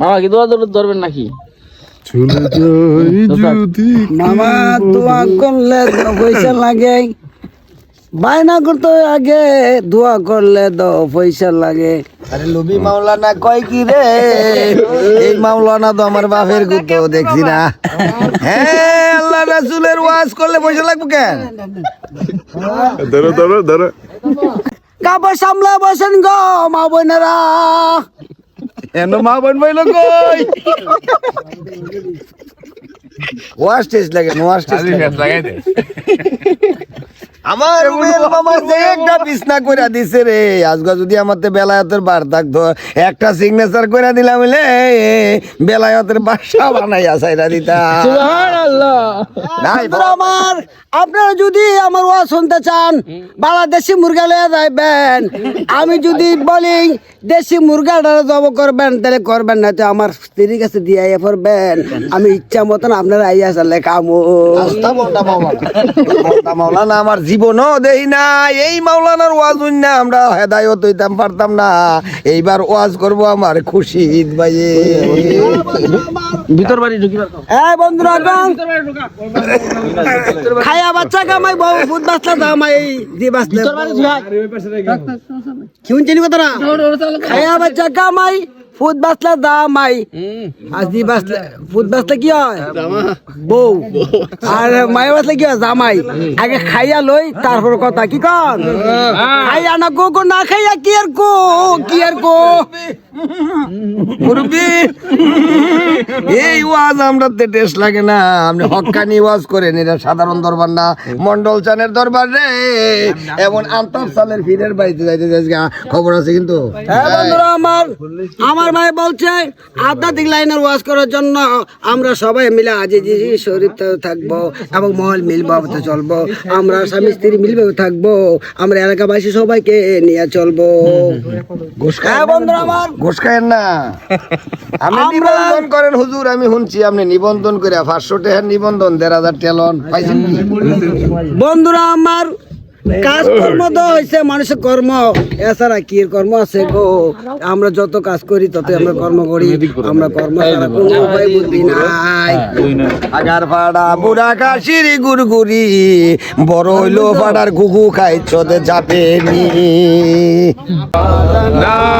মামা কি দোয়া ধরবেন নাকি? চলে যাই যদি মামা দোয়া করলে পয়সা লাগে। বায়না করতে আগে দোয়া করলে তো পয়সা লাগে। আরে লবি মাওলানা কয় কি রে? এই মাওলানা তো আমার বাপের গুতো দেখছি না। হ্যাঁ আল্লাহ রাসূলের ওয়াজ করলে পয়সা লাগবে কেন? ধরো ধরো ধরো। কাপড় সামলা বসেন গো মা বোনেরা। এন মা বোন বইল কই? ওয়াশ টেস্ট লাগে ওয়াশ টেস্ট আমার রুমের মামা যে একটা বিছনা কইরা দিছে রে আজকে যদি আমাতে বেলায়েতের বার থাকতো একটা সিগনেচার কইরা দিলাম হইলে বেলায়েতের বাসা বানাইয়া চাইরা দিতা সুবহানাল্লাহ। আমার আপনারা যদি আমার ওয়াজ শুনতে চান বাংলাদেশি মুরগা লয়ে যাইবেন। আমি যদি বলি দেশি মুরগাটা জব করবেন তাহলে করবেন না তো আমার স্ত্রীর কাছে দিয়ে আইয়া পড়বেন আমি ইচ্ছা মতন আপনারা আইয়া চালে কামো মাওলানা আমার জীবনও দেই না এই মাওলানার ওয়াজ না আমরা হেদায়ত হইতাম পারতাম না। এইবার ওয়াজ করব আমার খুশি ঈদ ভাইয়ে। ভিতর বাড়ি ঢুকিবার। এই বন্ধুরা গং ভিতর বাড়ি ঢুকা। খায়া বাচ্চা কামাই বউ ফুট বাঁচলা দামাই দি বাঁচলে ভিতর বাড়ি ঢুকাই কি শুনছেন কথাটা? খায়া বাচ্চা কামাই ফুট বাঁচলা দামাই আজ আজি বাঁচলে ফুট বাঁচলে কি হয়? বউ। আর মায়ের বাঁচলে কি হয়? জামাই। আগে খাইয়া লই তারপর কথা কি কন? খাইয়া না গো গো না খাইয়া কি আর কো? কি আর কো? মুরব্বি এই ওয়াজ আমরা টেস্ট লাগে না। আপনি হক্কানি ওয়াজ করেন এটা সাধারণ দরবার না। মন্ডল চানের দরবার রে। এমন সালের ফিরের বাড়িতে যাইতে যাইতে খবর আছে কিন্তু। হ্যাঁ বন্ধুরা আমার আমার ভাই বলছে আধ্যাত্মিক লাইনের ওয়াজ করার জন্য আমরা সবাই মিলে আজি শরীর থাকব এবং মহল মিলভাবে চলবো। আমরা স্বামী স্ত্রী মিলভাবে থাকব। আমরা এলাকাবাসী সবাইকে নিয়ে চলবো। হ্যাঁ বন্ধুরা আমার ঘুষ খায়েন না। আপনি নিবন্ধন করেন হুজুর আমি শুনছি আপনি নিবন্ধন করে পাঁচশো টাকার নিবন্ধন দেড় হাজার টেলন পাইছেন বন্ধুরা আমার কাজ কর্ম তো হয়েছে মানুষের কর্ম। এছাড়া কি কর্ম আছে গো? আমরা যত কাজ করি তত আমরা কর্ম করি। আমরা কর্ম ছাড়া কোনো উপায় বুদ্ধি নাই। আগার পাড়া বুড়া কাশির গুড়গুড়ি বড় হইল পাড়ার ঘুঘু খাই চোদে যাবে নি। নাবিয়ানা